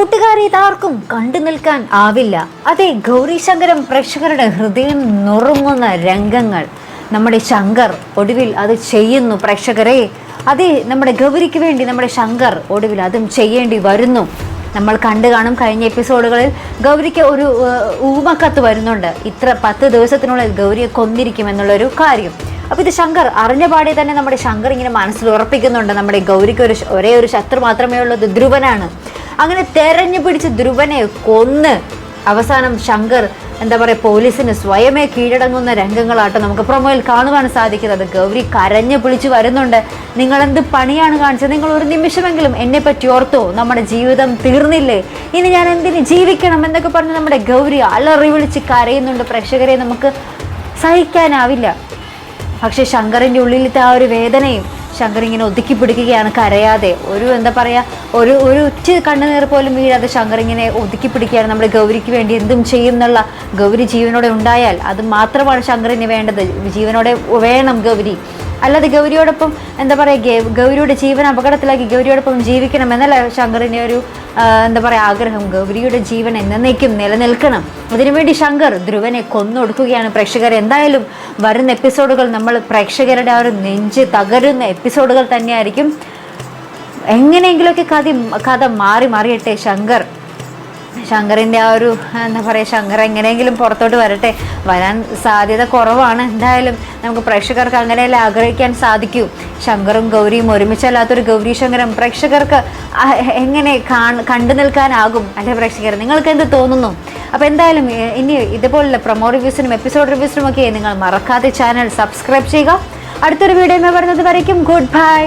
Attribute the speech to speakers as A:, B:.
A: കൂട്ടുകാരെ ഇതാർക്കും കണ്ടു നിൽക്കാൻ ആവില്ല. അതെ ഗൗരി ശങ്കരം പ്രേക്ഷകരുടെ ഹൃദയം നുറുങ്ങുന്ന രംഗങ്ങൾ. നമ്മുടെ ശങ്കർ ഒടുവിൽ അത് ചെയ്യുന്നു പ്രേക്ഷകരെ. അതെ നമ്മുടെ ഗൗരിക്ക് വേണ്ടി നമ്മുടെ ശങ്കർ ഒടുവിൽ അതും ചെയ്യേണ്ടി വരുന്നു. നമ്മൾ കണ്ടു കാണും കഴിഞ്ഞ എപ്പിസോഡുകളിൽ ഗൗരിക്ക് ഒരു ഊമക്കത്ത് വരുന്നുണ്ട്. ഇത്ര പത്ത് ദിവസത്തിനുള്ളിൽ ഗൗരിയെ കൊന്നിരിക്കും എന്നുള്ളൊരു കാര്യം. അപ്പോൾ ഇത് ശങ്കർ അറിഞ്ഞ പാടെ തന്നെ നമ്മുടെ ശങ്കർ ഇങ്ങനെ മനസ്സിൽ ഉറപ്പിക്കുന്നുണ്ട്. നമ്മുടെ ഗൗരിക്ക് ഒരു ഒരേ ഒരു ശത്രു മാത്രമേ ഉള്ളൂ ധ്രുവനാണ്. അങ്ങനെ തെരഞ്ഞു പിടിച്ച് ധ്രുവനെ കൊന്ന് അവസാനം ശങ്കർ എന്താ പറയുക പോലീസിന് സ്വയമേ കീഴടങ്ങുന്ന രംഗങ്ങളാട്ടോ നമുക്ക് പ്രൊമോയിൽ കാണുവാൻ സാധിക്കുന്നത്. ഗൗരി കരഞ്ഞു പിടിച്ച് വരുന്നുണ്ട്. നിങ്ങൾ എന്ത് പണിയാണ് കാണിച്ചത്? നിങ്ങൾ ഒരു നിമിഷമെങ്കിലും എന്നെ പറ്റി ഓർത്തോ? നമ്മുടെ ജീവിതം തീർന്നില്ലേ? ഇനി ഞാൻ എന്തിന് ജീവിക്കണം എന്നൊക്കെ പറഞ്ഞ് നമ്മുടെ ഗൗരി അലറി വിളിച്ച് കരയുന്നുണ്ട്. പ്രേക്ഷകരെ നമുക്ക് സഹിക്കാനാവില്ല. പക്ഷേ ശങ്കറിന്റെ ഉള്ളിലത്തെ ആ ഒരു വേദനയും ശങ്കർ ഇങ്ങനെ ഒതുക്കി പിടിക്കുകയാണ് കരയാതെ. ഒരു എന്താ പറയുക ഒരു ഒരു ഉച്ച കണ്ണുനീർ പോലും വീഴാതെ ശങ്കർ ഇങ്ങനെ ഒതുക്കി പിടിക്കുകയാണ് നമ്മുടെ ഗൗരിക്ക് വേണ്ടി എന്തും ചെയ്യും എന്നുള്ള ഗൗരി ജീവനോടെ ഉണ്ടായാൽ അത് മാത്രമാണ് ശങ്കറിന് വേണ്ടത്. ജീവനോടെ വേണം ഗൗരി. അല്ലാതെ ഗൗരിയോടൊപ്പം എന്താ പറയുക ഗൗരിയുടെ ജീവൻ അപകടത്തിലാക്കി ഗൗരിയോടൊപ്പം ജീവിക്കണം എന്നല്ല ശങ്കറിന്റെ ഒരു എന്താ പറയുക ആഗ്രഹം. ഗൗരിയുടെ ജീവൻ എന്നേക്കും നിലനിൽക്കണം. അതിനുവേണ്ടി ശങ്കർ ധ്രുവനെ കൊന്നൊടുക്കുകയാണ് പ്രേക്ഷകർ. എന്തായാലും വരുന്ന എപ്പിസോഡുകൾ നമ്മൾ പ്രേക്ഷകരുടെ ആ ഒരു നെഞ്ച് തകരുന്ന എപ്പിസോഡുകൾ തന്നെയായിരിക്കും. എങ്ങനെയെങ്കിലുമൊക്കെ കഥ കഥ മാറി മാറിയട്ടെ ശങ്കർ. ശങ്കറിന്റെ ആ ഒരു എന്താ പറയുക ശങ്കർ എങ്ങനെയെങ്കിലും പുറത്തോട്ട് വരട്ടെ. വരാൻ സാധ്യത കുറവാണ്. എന്തായാലും നമുക്ക് പ്രേക്ഷകർക്ക് അങ്ങനെയല്ലേ ആഗ്രഹിക്കാൻ സാധിക്കൂ. ശങ്കറും ഗൗരിയും ഒരുമിച്ചല്ലാത്തൊരു ഗൗരി ശങ്കരം പ്രേക്ഷകർക്ക് എങ്ങനെ കാണ് കണ്ടു നിൽക്കാനാകും? അല്ലെ പ്രേക്ഷകർ നിങ്ങൾക്ക് എന്ത് തോന്നുന്നു? അപ്പോൾ എന്തായാലും ഇനി ഇതുപോലുള്ള പ്രൊമോ റിവ്യൂസിനും എപ്പിസോഡ് റിവ്യൂസിനും ഒക്കെ നിങ്ങൾ മറക്കാതെ ചാനൽ സബ്സ്ക്രൈബ് ചെയ്യുക. അടുത്തൊരു വീഡിയോ വരുന്നത് വരയ്ക്കും. Good bye